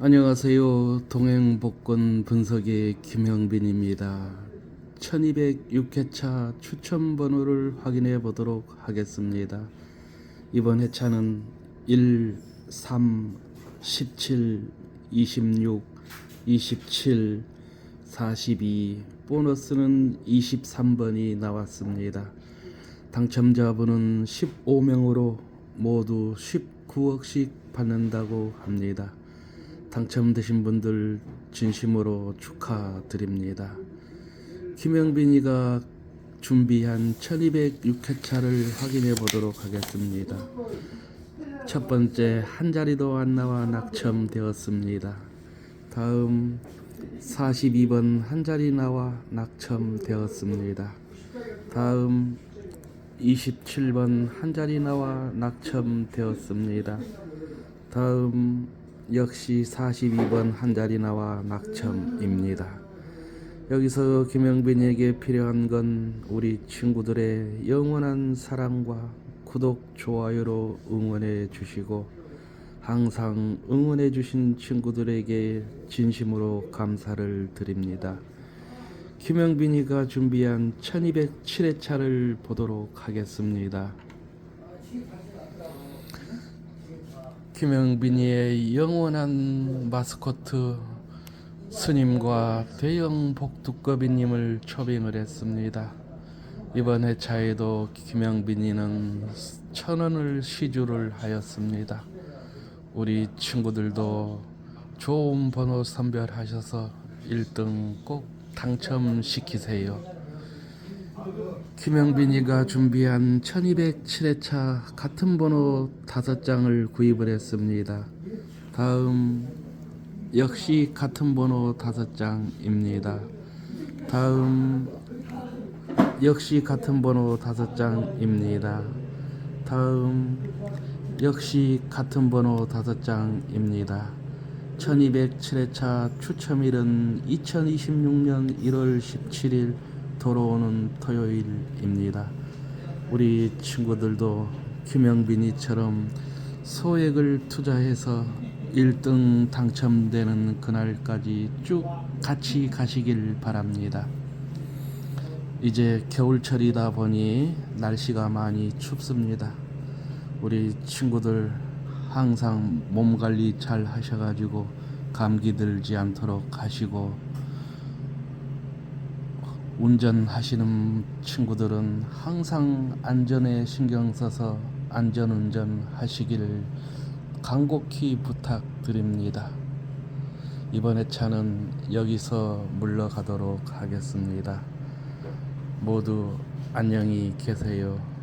안녕하세요. 동행복권 분석의 김형빈입니다. 1206회차 추천 번호를 확인해 보도록 하겠습니다. 이번 회차는 1, 3, 17, 26, 27, 42, 보너스는 23번이 나왔습니다. 당첨자분은 15명으로 모두 19억씩 받는다고 합니다. 당첨되신 분들 진심으로 축하드립니다. 김영빈이가 준비한 1206회차를 확인해 보도록 하겠습니다. 첫 번째 한 자리도 안 나와 낙첨되었습니다. 다음 42번 한 자리 나와 낙첨되었습니다. 다음 27번 한 자리 나와 낙첨되었습니다. 다음 역시 42번 한 자리 나와 낙첨입니다. 여기서 김영빈에게 필요한 건 우리 친구들의 영원한 사랑과 구독, 좋아요로 응원해 주시고 항상 응원해 주신 친구들에게 진심으로 감사를 드립니다. 김영빈이가 준비한 1207회차를 보도록 하겠습니다. 김영빈이의 영원한 마스코트 스님과 대형 복두꺼비님을 초빙을 했습니다. 이번 회차에도 김영빈이는 천 원을 시주를 하였습니다. 우리 친구들도 좋은 번호 선별하셔서 1등 꼭 당첨시키세요. 김영빈이가 준비한 1207회차 같은 번호 5장을 구입을 했습니다. 다음 역시 같은 번호 5장입니다. 다음 역시 같은 번호 5장입니다. 다음 역시 같은 번호 5장입니다. 1207회차 추첨일은 2026년 1월 17일 돌아오는 토요일입니다. 우리 친구들도 김영빈이처럼 소액을 투자해서 1등 당첨되는 그날까지 쭉 같이 가시길 바랍니다. 이제 겨울철이다 보니 날씨가 많이 춥습니다. 우리 친구들 항상 몸 관리 잘 하셔가지고 감기 들지 않도록 하시고 운전하시는 친구들은 항상 안전에 신경 써서 안전 운전 하시길 간곡히 부탁드립니다. 이번 회차는 여기서 물러가도록 하겠습니다. 모두 안녕히 계세요. 끝.